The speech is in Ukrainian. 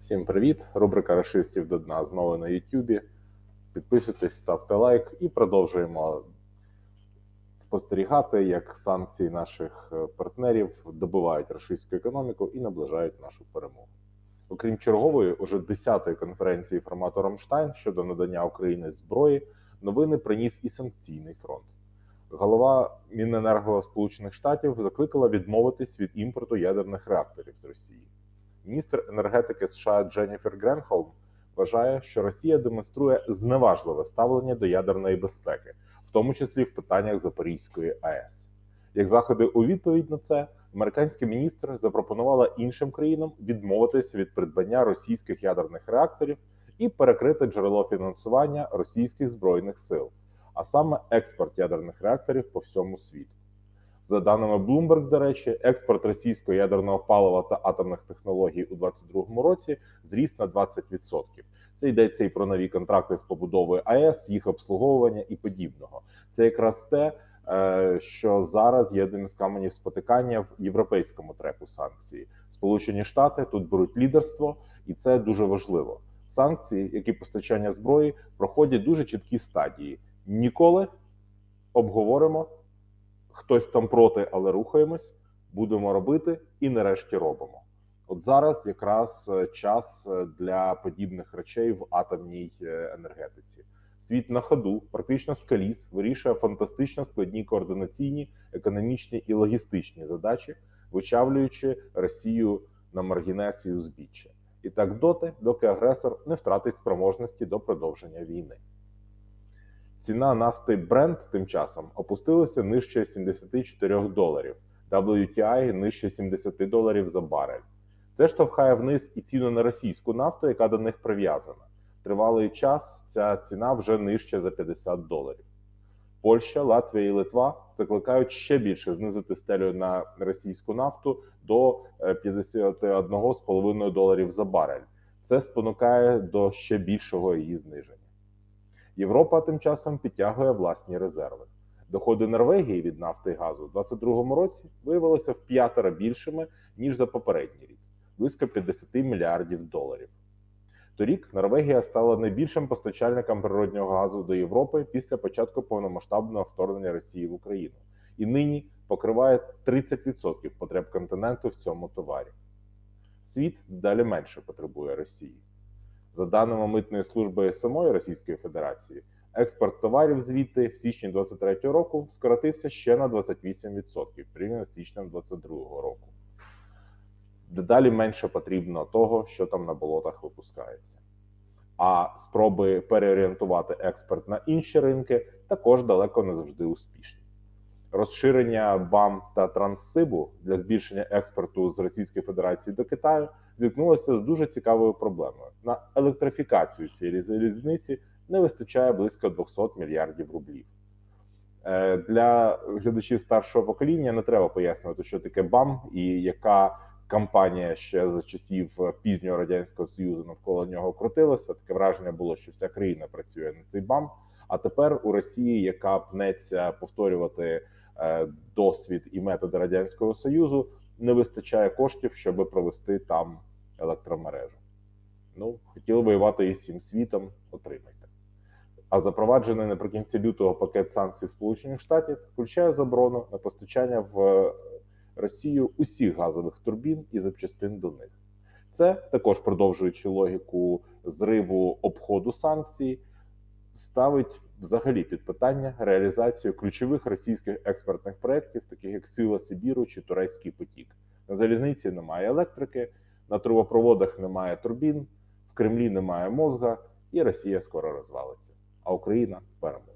Всім привіт! Рубрика Рашистів до дна знову на Ютубі. Підписуйтесь, ставте лайк і продовжуємо спостерігати, як санкції наших е, партнерів добивають рашистську економіку і наближають нашу перемогу. Окрім чергової, уже 10-ї конференції формату Рамштайн щодо надання Україні зброї, новини приніс і санкційний фронт. Голова Міненерго Сполучених Штатів закликала відмовитись від імпорту ядерних реакторів з Росії. Міністр енергетики США Дженніфер Гренхолм вважає, що Росія демонструє зневажливе ставлення до ядерної безпеки, в тому числі в питаннях Запорізької АЕС. Як заходи у відповідь на це, американський міністр запропонувала іншим країнам відмовитися від придбання російських ядерних реакторів і перекрити джерело фінансування російських збройних сил, а саме експорт ядерних реакторів по всьому світу. За даними Bloomberg, до речі, експорт російського ядерного палива та атомних технологій у 2022 році зріс на 20%. Це йдеться і про нові контракти з побудовою АЕС, їх обслуговування і подібного. Це якраз те, е, що зараз є одним з каменів спотикання в європейському треку санкцій. Сполучені Штати тут беруть лідерство, і це дуже важливо. Санкції, як і постачання зброї, проходять дуже чіткі стадії. Ніколи обговоримо хтось там проти, але рухаємось, будемо робити і нарешті робимо. От зараз якраз е, час е, для подібних речей в атомній е, енергетиці. Світ на ходу, практично з коліс, вирішує фантастично складні координаційні, економічні і логістичні задачі, вичавлюючи Росію на маргінесі узбіччя. І так доти, доки агресор не втратить спроможності до продовження війни. Ціна нафти Brent тим часом опустилася нижче 74 доларів, WTI нижче 70 доларів за барель. Це штовхає вниз і ціну на російську нафту, яка до них прив'язана. Тривалий час ця ціна вже нижче за 50 доларів. Польща, Латвія і Литва закликають ще більше знизити стелю на російську нафту до е, 51,5 доларів за барель. Це спонукає до ще більшого її зниження. Європа тим часом підтягує власні резерви. Доходи Норвегії від нафти і газу у 2022 році виявилися в п'ятеро більшими ніж за попередній рік близько 50 мільярдів доларів. Торік Норвегія стала найбільшим постачальником природнього газу до Європи після початку повномасштабного вторгнення Росії в Україну і нині покриває 30% потреб континенту в цьому товарі. Світ далі менше потребує Росії. За даними митної служби самої Російської Федерації, експорт товарів звідти в січні 2023 року скоротився ще на 28% порівняно з січнем 2022 року. Дедалі менше потрібно того, що там на болотах випускається. А спроби переорієнтувати експорт на інші ринки також далеко не завжди успішні. Розширення БАМ та Транссибу для збільшення експорту з Російської Федерації до Китаю зіткнулося з дуже цікавою проблемою. На електрифікацію цієї залізниці не вистачає близько 200 мільярдів рублів. Е, Для глядачів старшого покоління не треба пояснювати, що таке БАМ і яка кампанія ще за часів пізнього радянського союзу навколо нього крутилася. Таке враження було, що вся країна працює на цей БАМ. А тепер у Росії, яка пнеться повторювати е, досвід і методи радянського союзу, не вистачає коштів, щоб провести там електромережу. Ну хотіли воювати із всім світом, отримайте. А запроваджений наприкінці лютого пакет санкцій Сполучених Штатів включає заборону на постачання в Росію усіх газових турбін і запчастин до них. Це також продовжуючи логіку зриву обходу санкцій, ставить взагалі під питання реалізацію ключових російських експортних проєктів, таких як Сила Сибіру чи Турецький потік. На залізниці немає електрики, на трубопроводах немає турбін, в Кремлі немає мозга, і Росія скоро розвалиться. А Україна переможе.